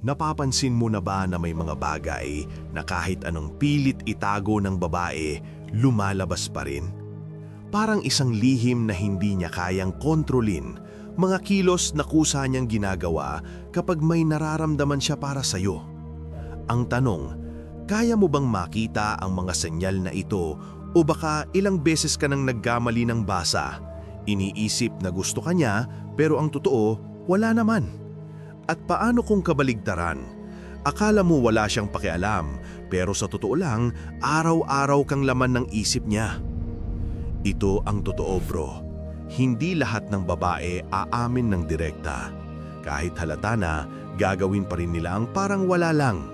Napapansin mo na ba na may mga bagay na kahit anong pilit itago ng babae, lumalabas pa rin? Parang isang lihim na hindi niya kayang kontrolin, mga kilos na kusa niyang ginagawa kapag may nararamdaman siya para sa'yo. Ang tanong, kaya mo bang makita ang mga senyal na ito o baka ilang beses ka nang nagkamali ng basa? Iniisip na gusto ka niya pero ang totoo, wala naman. At paano kung kabaligtaran? Akala mo wala siyang pakialam, pero sa totoo lang, araw-araw kang laman ng isip niya. Ito ang totoo bro. Hindi lahat ng babae aamin ng direkta. Kahit halata na, gagawin pa rin nila ang parang wala lang.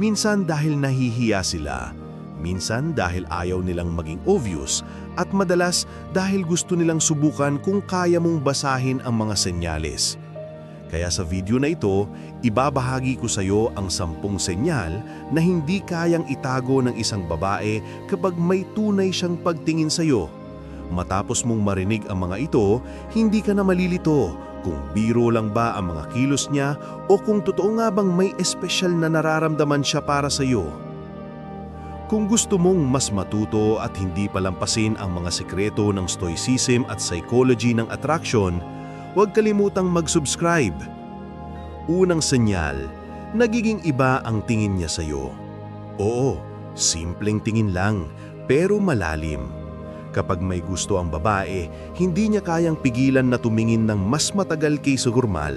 Minsan dahil nahihiya sila, minsan dahil ayaw nilang maging obvious, at madalas dahil gusto nilang subukan kung kaya mong basahin ang mga senyales. Kaya sa video na ito, ibabahagi ko sa iyo ang sampung senyal na hindi kayang itago ng isang babae kapag may tunay siyang pagtingin sa iyo. Matapos mong marinig ang mga ito, hindi ka na malilito kung biro lang ba ang mga kilos niya o kung totoo nga bang may espesyal na nararamdaman siya para sa iyo. Kung gusto mong mas matuto at hindi palampasin ang mga sekreto ng stoicism at psychology ng attraction, huwag kalimutang mag-subscribe. Unang senyal, nagiging iba ang tingin niya sa iyo. Oo, simpleng tingin lang, pero malalim. Kapag may gusto ang babae, hindi niya kayang pigilan na tumingin ng mas matagal kaysa gurmal.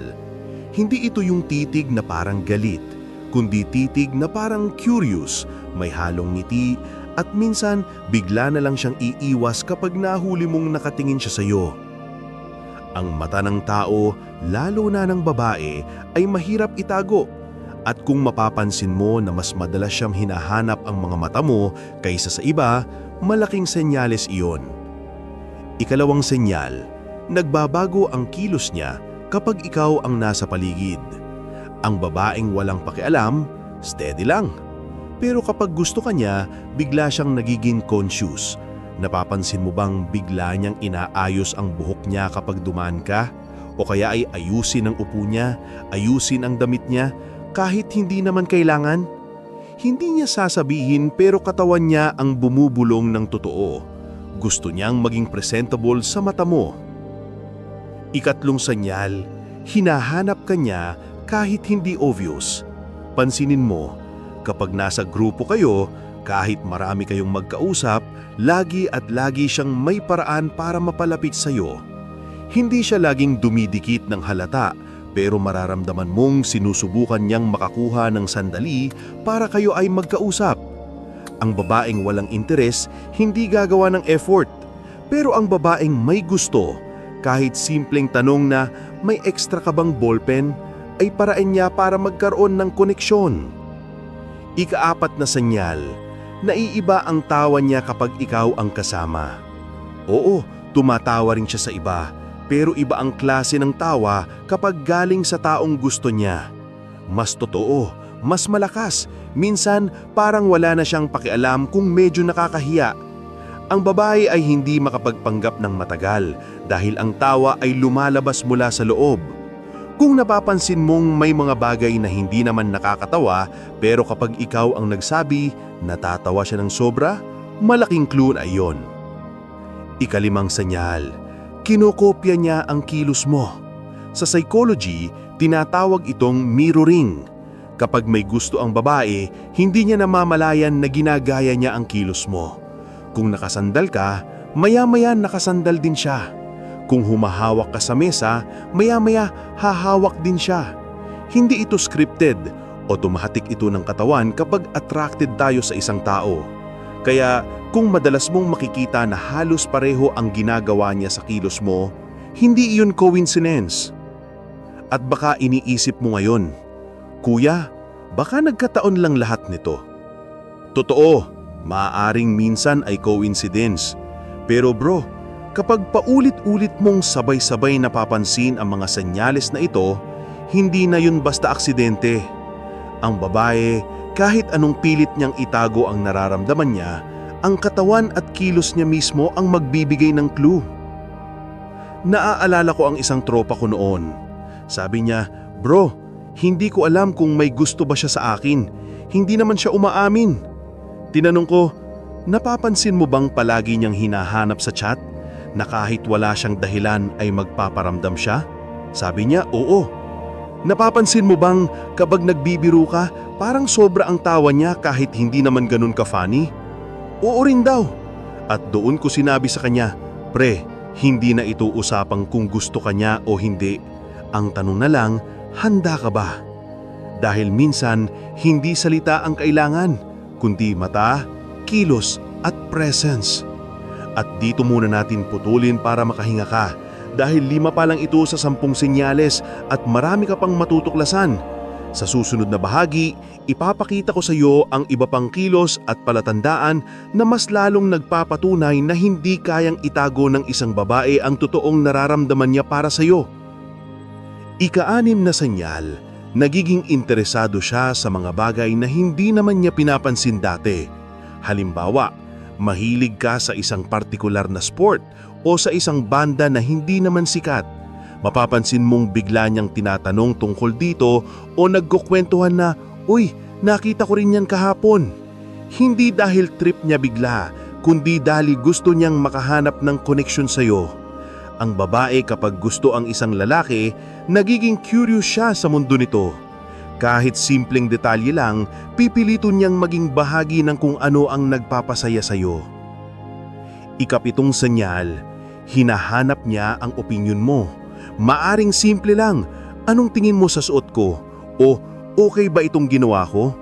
Hindi ito yung titig na parang galit, kundi titig na parang curious, may halong ngiti, at minsan bigla na lang siyang iiwas kapag nahuli mong nakatingin siya sa iyo. Ang mata ng tao, lalo na ng babae, ay mahirap itago. At kung mapapansin mo na mas madalas siyang hinahanap ang mga mata mo kaysa sa iba, malaking senyales iyon. Ikalawang senyal, nagbabago ang kilos niya kapag ikaw ang nasa paligid. Ang babaeng walang pakialam, steady lang. Pero kapag gusto ka niya, bigla siyang nagiging conscious. Napapansin mo bang bigla niyang inaayos ang buhok niya kapag dumaan ka? O kaya ay ayusin ang upo niya, ayusin ang damit niya, kahit hindi naman kailangan? Hindi niya sasabihin pero katawan niya ang bumubulong ng totoo. Gusto niyang maging presentable sa mata mo. Ikatlong senyal, hinahanap ka niya kahit hindi obvious. Pansinin mo, kapag nasa grupo kayo, kahit marami kayong magkausap, lagi at lagi siyang may paraan para mapalapit sa iyo. Hindi siya laging dumidikit ng halata, pero mararamdaman mong sinusubukan niyang makakuha ng sandali para kayo ay magkausap. Ang babaeng walang interes, hindi gagawa ng effort. Pero ang babaeng may gusto, kahit simpleng tanong na may extra ka bang ballpen, ay paraan niya para magkaroon ng koneksyon. Ikaapat na senyal, naiiba ang tawa niya kapag ikaw ang kasama. Oo, tumatawa rin siya sa iba, pero iba ang klase ng tawa kapag galing sa taong gusto niya. Mas totoo, mas malakas, minsan parang wala na siyang pakialam kung medyo nakakahiya. Ang babae ay hindi makapagpanggap ng matagal dahil ang tawa ay lumalabas mula sa loob. Kung napapansin mong may mga bagay na hindi naman nakakatawa pero kapag ikaw ang nagsabi, natatawa siya ng sobra, malaking clue na iyon. Ikalimang senyal, kinokopya niya ang kilos mo. Sa psychology, tinatawag itong mirroring. Kapag may gusto ang babae, hindi niya namamalayan na ginagaya niya ang kilos mo. Kung nakasandal ka, maya-maya nakasandal din siya. Kung humahawak ka sa mesa, maya-maya hahawak din siya. Hindi ito scripted, automatic ito ng katawan kapag attracted tayo sa isang tao. Kaya kung madalas mong makikita na halos pareho ang ginagawa niya sa kilos mo, hindi iyon coincidence. At baka iniisip mo ngayon, Kuya, baka nagkataon lang lahat nito. Totoo, maaaring minsan ay coincidence. Pero bro, kapag paulit-ulit mong sabay-sabay napapansin ang mga senyales na ito, hindi na yun basta aksidente. Ang babae, kahit anong pilit niyang itago ang nararamdaman niya, ang katawan at kilos niya mismo ang magbibigay ng clue. Naaalala ko ang isang tropa ko noon. Sabi niya, Bro, Hindi ko alam kung may gusto ba siya sa akin. Hindi naman siya umaamin. Tinanong ko, napapansin mo bang palagi niyang hinahanap sa chat? Na kahit wala siyang dahilan ay magpaparamdam siya? Sabi niya, oo. Napapansin mo bang kapag nagbibiro ka, parang sobra ang tawa niya kahit hindi naman ganun ka-funny? Oo rin daw. At doon ko sinabi sa kanya, Pre, hindi na ito usapang kung gusto ka niya o hindi. Ang tanong na lang, handa ka ba? Dahil minsan, hindi salita ang kailangan, kundi mata, kilos at presence. At dito muna natin putulin para makahinga ka dahil lima pa lang ito sa sampung senyales at marami ka pang matutuklasan. Sa susunod na bahagi, ipapakita ko sa iyo ang iba pang kilos at palatandaan na mas lalong nagpapatunay na hindi kayang itago ng isang babae ang totoong nararamdaman niya para sa iyo. Ikaanim na senyal, nagiging interesado siya sa mga bagay na hindi naman niya pinapansin dati. Halimbawa, mahilig ka sa isang partikular na sport o sa isang banda na hindi naman sikat. Mapapansin mong bigla niyang tinatanong tungkol dito o nagkukwentuhan na, Uy, nakita ko rin yan kahapon. Hindi dahil trip niya bigla, kundi dahil gusto niyang makahanap ng koneksyon sa'yo. Ang babae kapag gusto ang isang lalaki, nagiging curious siya sa mundo nito. Kahit simpleng detalye lang, pipilito niyang maging bahagi ng kung ano ang nagpapasaya sa'yo. Ikapitong senyal, hinahanap niya ang opinyon mo. Maaring simple lang, anong tingin mo sa suot ko? O okay ba itong ginawa ko?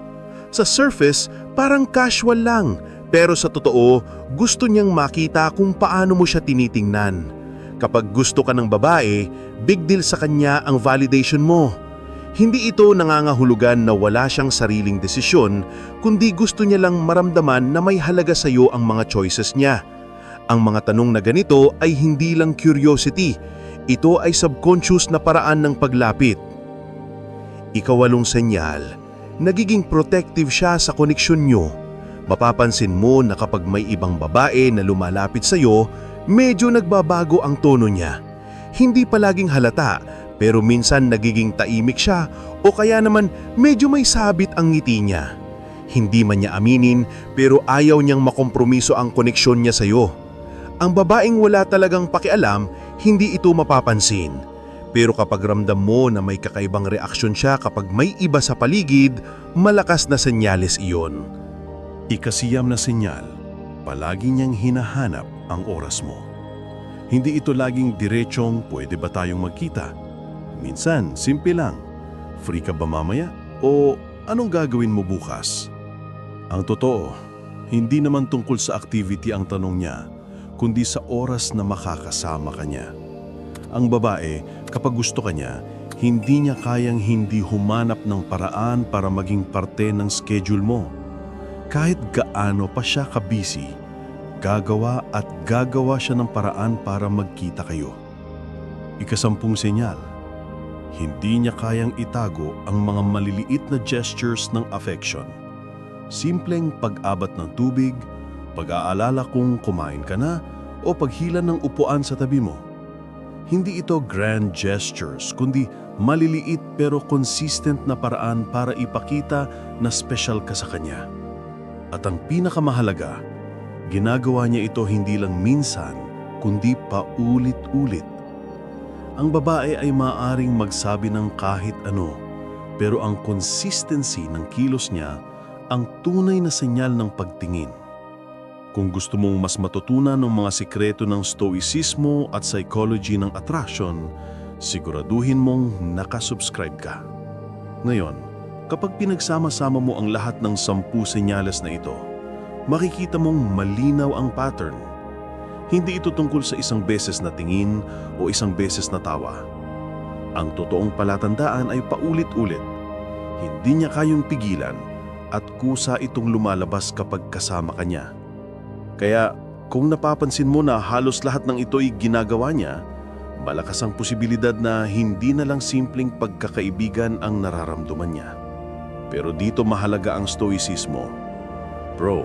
Sa surface, parang casual lang, pero sa totoo, gusto niyang makita kung paano mo siya tinitingnan. Kapag gusto ka ng babae, big deal sa kanya ang validation mo. Hindi ito nangangahulugan na wala siyang sariling desisyon, kundi gusto niya lang maramdaman na may halaga sa iyo ang mga choices niya. Ang mga tanong na ganito ay hindi lang curiosity, ito ay subconscious na paraan ng paglapit. Ikawalong senyal, nagiging protective siya sa koneksyon nyo. Mapapansin mo na kapag may ibang babae na lumalapit sa iyo, medyo nagbabago ang tono niya. Hindi palaging halata, pero minsan nagiging taimik siya o kaya naman medyo may sabit ang ngiti niya. Hindi man niya aminin pero ayaw niyang makompromiso ang koneksyon niya sa iyo. Ang babaeng wala talagang pakialam, hindi ito mapapansin. Pero kapag ramdam mo na may kakaibang reaksyon siya kapag may iba sa paligid, malakas na senyales iyon. Ikasiyam na senyal, palagi niyang hinahanap ang oras mo. Hindi ito laging diretsong pwede ba tayong magkita. Minsan, simple lang. Free ka ba mamaya? O anong gagawin mo bukas? Ang totoo, hindi naman tungkol sa activity ang tanong niya, kundi sa oras na makakasama ka niya. Ang babae, kapag gusto ka niya, hindi niya kayang hindi humanap ng paraan para maging parte ng schedule mo. Kahit gaano pa siya kabisi, gagawa at gagawa siya ng paraan para magkita kayo. Ikasampung senyal, hindi niya kayang itago ang mga maliliit na gestures ng affection. Simpleng pag-abat ng tubig, pag-aalala kung kumain ka na o paghila ng upuan sa tabi mo. Hindi ito grand gestures, kundi maliliit pero consistent na paraan para ipakita na special ka sa kanya. At ang pinakamahalaga, ginagawa niya ito hindi lang minsan, kundi paulit-ulit. Ang babae ay maaaring magsabi ng kahit ano, pero ang consistency ng kilos niya ang tunay na senyal ng pagtingin. Kung gusto mong mas matutunan ng mga sikreto ng stoicismo at psychology ng attraction, siguraduhin mong nakasubscribe ka. Ngayon, kapag pinagsama-sama mo ang lahat ng sampu senyales na ito, makikita mong malinaw ang pattern. Hindi ito tungkol sa isang beses na tingin o isang beses na tawa. Ang totoong palatandaan ay paulit-ulit. Hindi niya kayong pigilan at kusa itong lumalabas kapag kasama ka niya. Kaya kung napapansin mo na halos lahat ng ito'y ginagawa niya, malakas ang posibilidad na hindi na lang simpleng pagkakaibigan ang nararamdaman niya. Pero dito mahalaga ang stoicismo. Bro,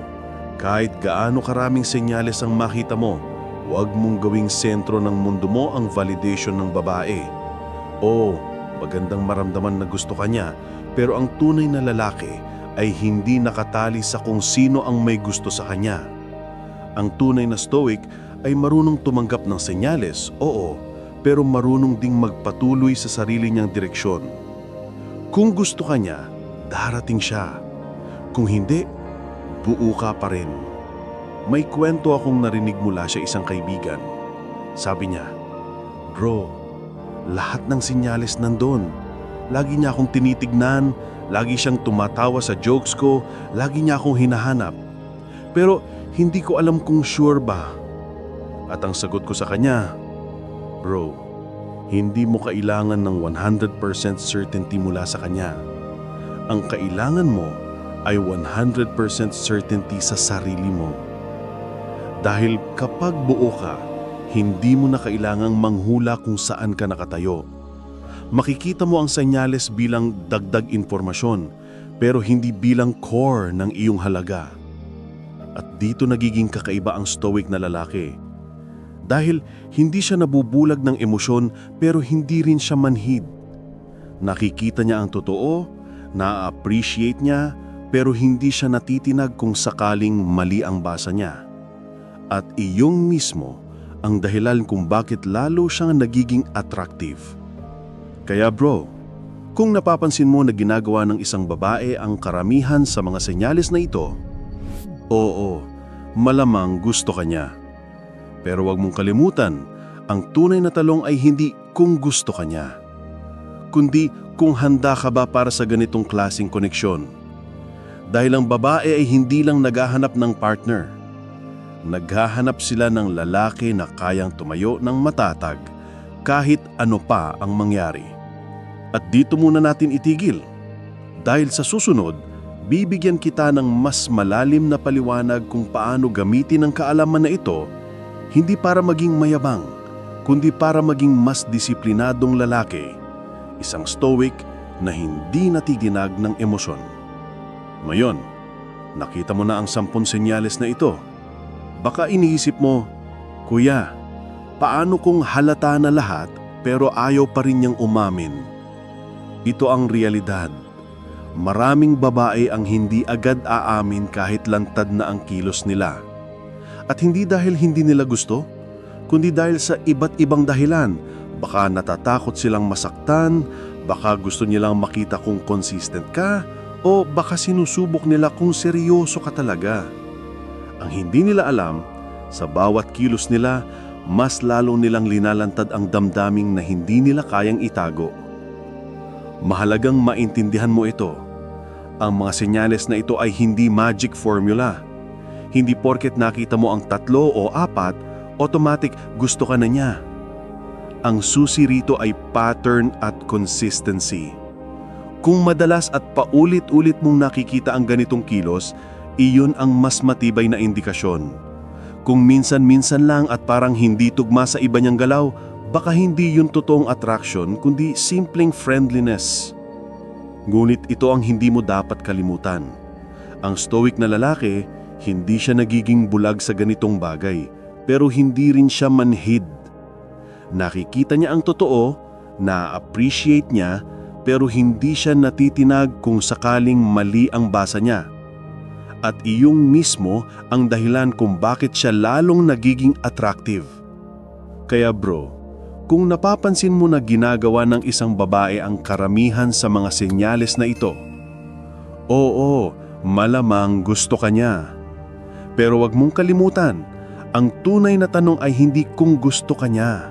kahit gaano karaming senyales ang makita mo, huwag mong gawing sentro ng mundo mo ang validation ng babae. O Magandang maramdaman na gusto ka niya, pero ang tunay na lalaki ay hindi nakatali sa kung sino ang may gusto sa kanya. Ang tunay na stoic ay marunong tumanggap ng senyales, oo, pero marunong ding magpatuloy sa sarili niyang direksyon. Kung gusto ka niya, darating siya. Kung hindi, buo ka pa rin. May kwento akong narinig mula sa isang kaibigan. Sabi niya, Bro, lahat ng sinyales nandun. Lagi niya akong tinitignan, lagi siyang tumatawa sa jokes ko, lagi niya akong hinahanap. Pero hindi ko alam kung sure ba. At ang sagot ko sa kanya, Bro, hindi mo kailangan ng 100% certainty mula sa kanya. Ang kailangan mo ay 100% certainty sa sarili mo. Dahil kapag buo ka, hindi mo na kailangang manghula kung saan ka nakatayo. Makikita mo ang senyales bilang dagdag informasyon, pero hindi bilang core ng iyong halaga. At dito nagiging kakaiba ang stoic na lalaki. Dahil hindi siya nabubulag ng emosyon pero hindi rin siya manhid. Nakikita niya ang totoo, na-appreciate niya, pero hindi siya natitinag kung sakaling mali ang basa niya. At iyong mismo ang dahilan kung bakit lalo siyang nagiging attractive. Kaya bro, kung napapansin mo na ginagawa ng isang babae ang karamihan sa mga senyales na ito, oo, malamang gusto ka niya. Pero huwag mong kalimutan, ang tunay na talong ay hindi kung gusto ka niya, kundi kung handa ka ba para sa ganitong klasing koneksyon. Dahil ang babae ay hindi lang naghahanap ng partner. Naghahanap sila ng lalaki na kayang tumayo ng matatag kahit ano pa ang mangyari. At dito muna natin itigil. Dahil sa susunod, bibigyan kita ng mas malalim na paliwanag kung paano gamitin ang kaalaman na ito hindi para maging mayabang, kundi para maging mas disiplinadong lalaki, isang stoic na hindi natiginag ng emosyon. Ngayon, nakita mo na ang sampun senyales na ito. Baka iniisip mo, Kuya, paano kung halata na lahat pero ayaw pa rin niyang umamin? Ito ang realidad. Maraming babae ang hindi agad aamin kahit lantad na ang kilos nila. At hindi dahil hindi nila gusto, kundi dahil sa iba't ibang dahilan. Baka natatakot silang masaktan, baka gusto nilang makita kung consistent ka, o baka sinusubok nila kung seryoso ka talaga. Ang hindi nila alam, sa bawat kilos nila, mas lalo nilang linalantad ang damdaming na hindi nila kayang itago. Mahalagang maintindihan mo ito. Ang mga senyales na ito ay hindi magic formula. Hindi porket nakita mo ang tatlo o apat, automatic gusto ka na niya. Ang susi rito ay pattern at consistency. Kung madalas at paulit-ulit mong nakikita ang ganitong kilos, iyon ang mas matibay na indikasyon. Kung minsan-minsan lang at parang hindi tugma sa iba niyang galaw, baka hindi yun totoong attraction kundi simpleng friendliness. Ngunit ito ang hindi mo dapat kalimutan. Ang stoic na lalaki, hindi siya nagiging bulag sa ganitong bagay, pero hindi rin siya manhid. Nakikita niya ang totoo, na-appreciate niya, pero hindi siya natitinag kung sakaling mali ang basa niya. At iyong mismo ang dahilan kung bakit siya lalong nagiging attractive. Kaya bro, kung napapansin mo na ginagawa ng isang babae ang karamihan sa mga senyales na ito, oo, malamang gusto ka niya. Pero wag mong kalimutan, ang tunay na tanong ay hindi kung gusto ka niya,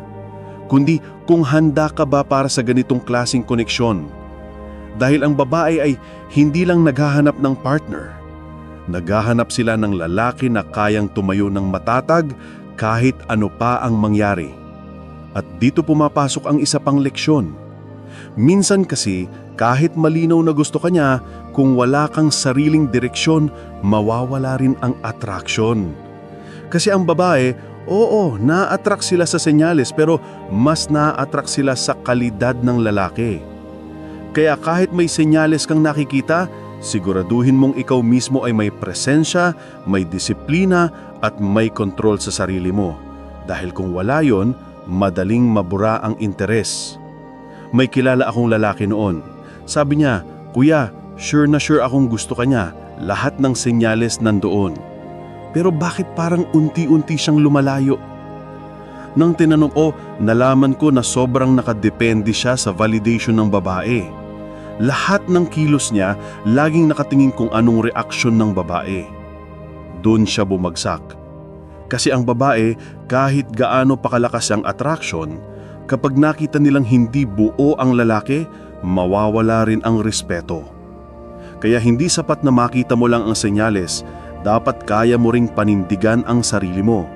kundi kung handa ka ba para sa ganitong klasing koneksyon. Dahil ang babae ay hindi lang naghahanap ng partner. Naghahanap sila ng lalaki na kayang tumayo ng matatag kahit ano pa ang mangyari. At dito pumapasok ang isa pang leksyon. Minsan kasi, kahit malinaw na gusto ka niya, kung wala kang sariling direksyon, mawawala rin ang attraction. Kasi ang babae, oo, na-attract sila sa senyales pero mas na-attract sila sa kalidad ng lalaki. Kaya kahit may senyales kang nakikita, siguraduhin mong ikaw mismo ay may presensya, may disiplina at may kontrol sa sarili mo. Dahil kung wala yon, madaling mabura ang interes. May kilala akong lalaki noon. Sabi niya, Kuya, sure na sure akong gusto ka niya. Lahat ng senyales nandoon. Pero bakit parang unti-unti siyang lumalayo? Nang tinanong ko, nalaman ko na sobrang nakadepende siya sa validation ng babae. Lahat ng kilos niya, laging nakatingin kung anong reaksyon ng babae. Doon siya bumagsak. Kasi ang babae, kahit gaano pakalakas ang attraction, kapag nakita nilang hindi buo ang lalaki, mawawala rin ang respeto. Kaya hindi sapat na makita mo lang ang senyales, dapat kaya mo ring panindigan ang sarili mo.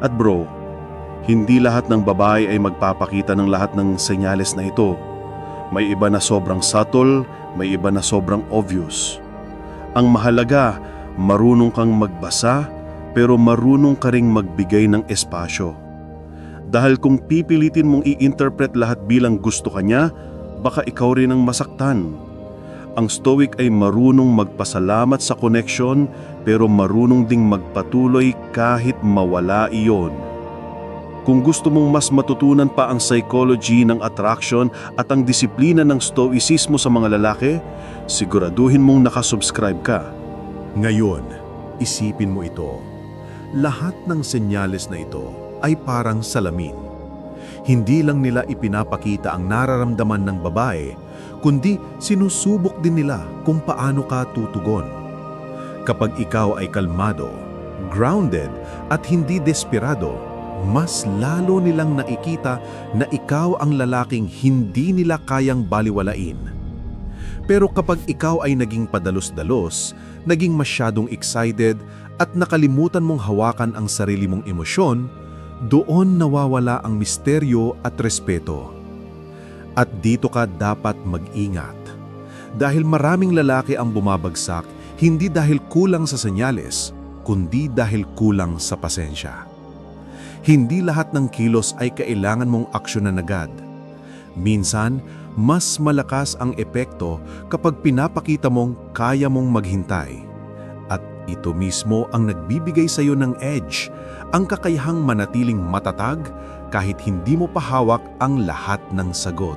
At bro, hindi lahat ng babae ay magpapakita ng lahat ng senyales na ito. May iba na sobrang subtle, may iba na sobrang obvious. Ang mahalaga, marunong kang magbasa, pero marunong ka ring magbigay ng espasyo. Dahil kung pipilitin mong i-interpret lahat bilang gusto ka niya, baka ikaw rin ang masaktan. Ang stoic ay marunong magpasalamat sa connection pero marunong ding magpatuloy kahit mawala iyon. Kung gusto mong mas matutunan pa ang psychology ng attraction at ang disiplina ng stoicismo sa mga lalaki, siguraduhin mong nakasubscribe ka. Ngayon, isipin mo ito. Lahat ng senyales na ito ay parang salamin. Hindi lang nila ipinapakita ang nararamdaman ng babae, kundi sinusubok din nila kung paano ka tutugon. Kapag ikaw ay kalmado, grounded at hindi desperado, mas lalo nilang nakikita na ikaw ang lalaking hindi nila kayang baliwalain. Pero kapag ikaw ay naging padalos-dalos, naging masyadong excited at nakalimutan mong hawakan ang sarili mong emosyon, doon nawawala ang misteryo at respeto. At dito ka dapat mag-ingat. Dahil maraming lalaki ang bumabagsak hindi dahil kulang sa senyales, kundi dahil kulang sa pasensya. Hindi lahat ng kilos ay kailangan mong aksyonan agad. Minsan, mas malakas ang epekto kapag pinapakita mong kaya mong maghintay. At ito mismo ang nagbibigay sa iyo ng edge, ang kakayahang manatiling matatag kahit hindi mo pahawak ang lahat ng sagot.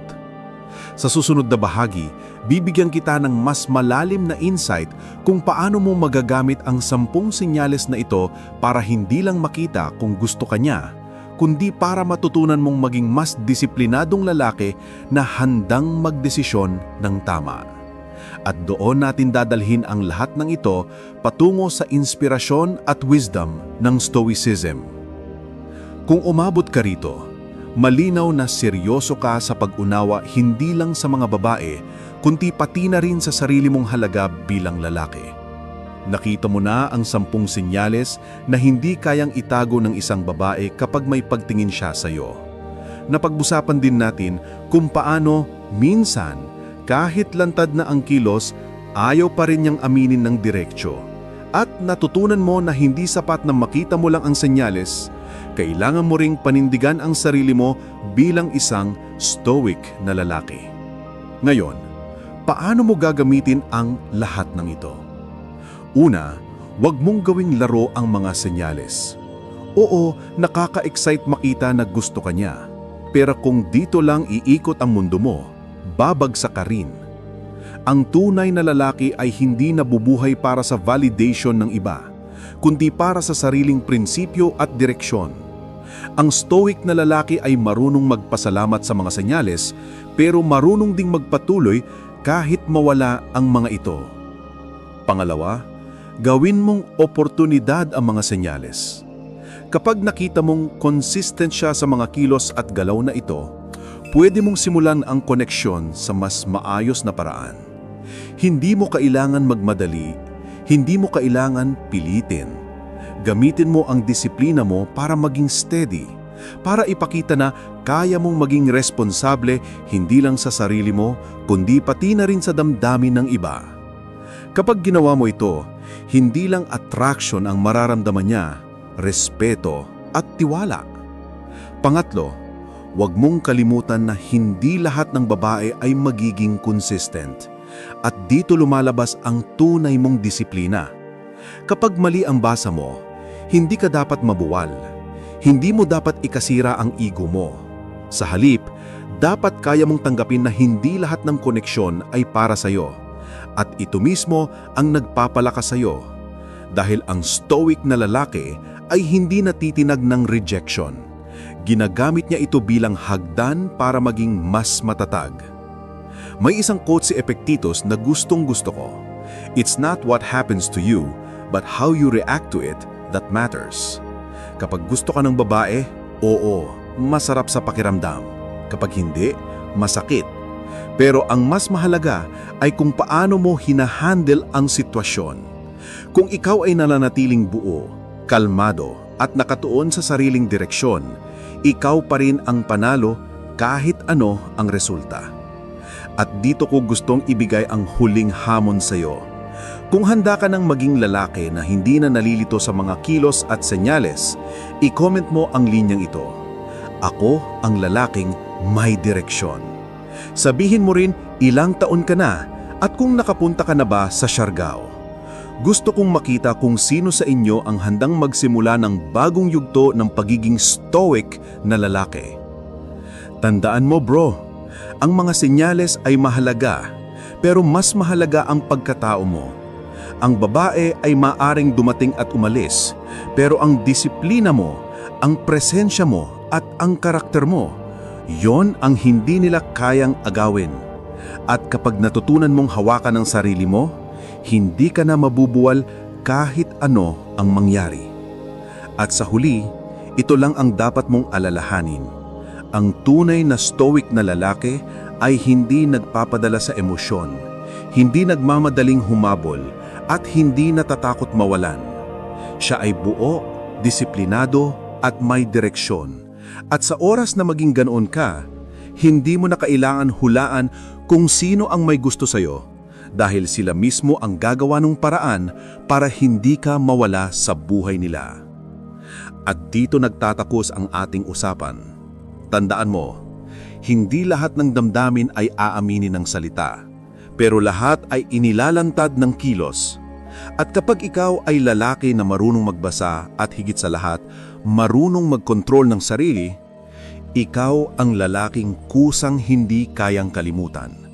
Sa susunod na bahagi, bibigyan kita ng mas malalim na insight kung paano mo magagamit ang sampung senyales na ito para hindi lang makita kung gusto ka niya, kundi para matutunan mong maging mas disiplinadong lalaki na handang magdesisyon ng tama. At doon natin dadalhin ang lahat ng ito patungo sa inspirasyon at wisdom ng Stoicism. Kung umabot ka rito, malinaw na seryoso ka sa pag-unawa hindi lang sa mga babae, kundi pati na rin sa sarili mong halaga bilang lalaki. Nakita mo na ang sampung senyales na hindi kayang itago ng isang babae kapag may pagtingin siya sa iyo. Napag-usapan din natin kung paano minsan kahit lantad na ang kilos, ayaw pa rin niyang aminin ng diretsyo. At natutunan mo na hindi sapat na makita mo lang ang senyales, kailangan mo ring panindigan ang sarili mo bilang isang stoic na lalaki. Ngayon, paano mo gagamitin ang lahat ng ito? Una, huwag mong gawing laro ang mga senyales. Oo, nakaka-excite makita na gusto ka niya. Pero kung dito lang iikot ang mundo mo, babagsak ka rin. Ang tunay na lalaki ay hindi nabubuhay para sa validation ng iba, kundi para sa sariling prinsipyo at direksyon. Ang stoic na lalaki ay marunong magpasalamat sa mga senyales, pero marunong ding magpatuloy kahit mawala ang mga ito. Pangalawa, gawin mong oportunidad ang mga senyales. Kapag nakita mong consistent siya sa mga kilos at galaw na ito, pwede mong simulan ang koneksyon sa mas maayos na paraan. Hindi mo kailangan magmadali, hindi mo kailangan pilitin. Gamitin mo ang disiplina mo para maging steady, para ipakita na kaya mong maging responsable hindi lang sa sarili mo, kundi pati na rin sa damdamin ng iba. Kapag ginawa mo ito, hindi lang attraction ang mararamdaman niya, respeto at tiwala. Pangatlo, huwag mong kalimutan na hindi lahat ng babae ay magiging consistent. At dito lumalabas ang tunay mong disiplina. Kapag mali ang basa mo, hindi ka dapat mabuwal. Hindi mo dapat ikasira ang ego mo. Sa halip, dapat kaya mong tanggapin na hindi lahat ng koneksyon ay para sa'yo. At ito mismo ang nagpapalakas sa'yo. Dahil ang stoic na lalaki ay hindi natitinag ng rejection. Ginagamit niya ito bilang hagdan para maging mas matatag. May isang quote si Epictetus na gustong gusto ko. It's not what happens to you, but how you react to it that matters. Kapag gusto ka ng babae, oo, masarap sa pakiramdam. Kapag hindi, masakit. Pero ang mas mahalaga ay kung paano mo hinahandle ang sitwasyon. Kung ikaw ay nananatiling buo, kalmado at nakatuon sa sariling direksyon, ikaw pa rin ang panalo kahit ano ang resulta. At dito ko gustong ibigay ang huling hamon sa iyo. Kung handa ka ng maging lalaki na hindi na nalilito sa mga kilos at senyales, i-comment mo ang linyang ito. Ako ang lalaking may direksyon. Sabihin mo rin ilang taon ka na at kung nakapunta ka na ba sa Siargao. Gusto kong makita kung sino sa inyo ang handang magsimula ng bagong yugto ng pagiging stoic na lalaki. Tandaan mo bro, ang mga senyales ay mahalaga, pero mas mahalaga ang pagkatao mo. Ang babae ay maaring dumating at umalis, pero ang disiplina mo, ang presensya mo at ang karakter mo, yon ang hindi nila kayang agawin. At kapag natutunan mong hawakan ang sarili mo, hindi ka na mabubuwal kahit ano ang mangyari. At sa huli, ito lang ang dapat mong alalahanin. Ang tunay na stoic na lalaki ay hindi nagpapadala sa emosyon, hindi nagmamadaling humabol, at hindi natatakot mawalan. Siya ay buo, disiplinado, at may direksyon. At sa oras na maging ganoon ka, hindi mo na kailangan hulaan kung sino ang may gusto sa'yo dahil sila mismo ang gagawa ng paraan para hindi ka mawala sa buhay nila. At dito nagtatakos ang ating usapan. Tandaan mo, hindi lahat ng damdamin ay aaminin ng salita, pero lahat ay inilalantad ng kilos. At kapag ikaw ay lalaki na marunong magbasa at higit sa lahat, marunong magkontrol ng sarili, ikaw ang lalaking kusang hindi kayang kalimutan.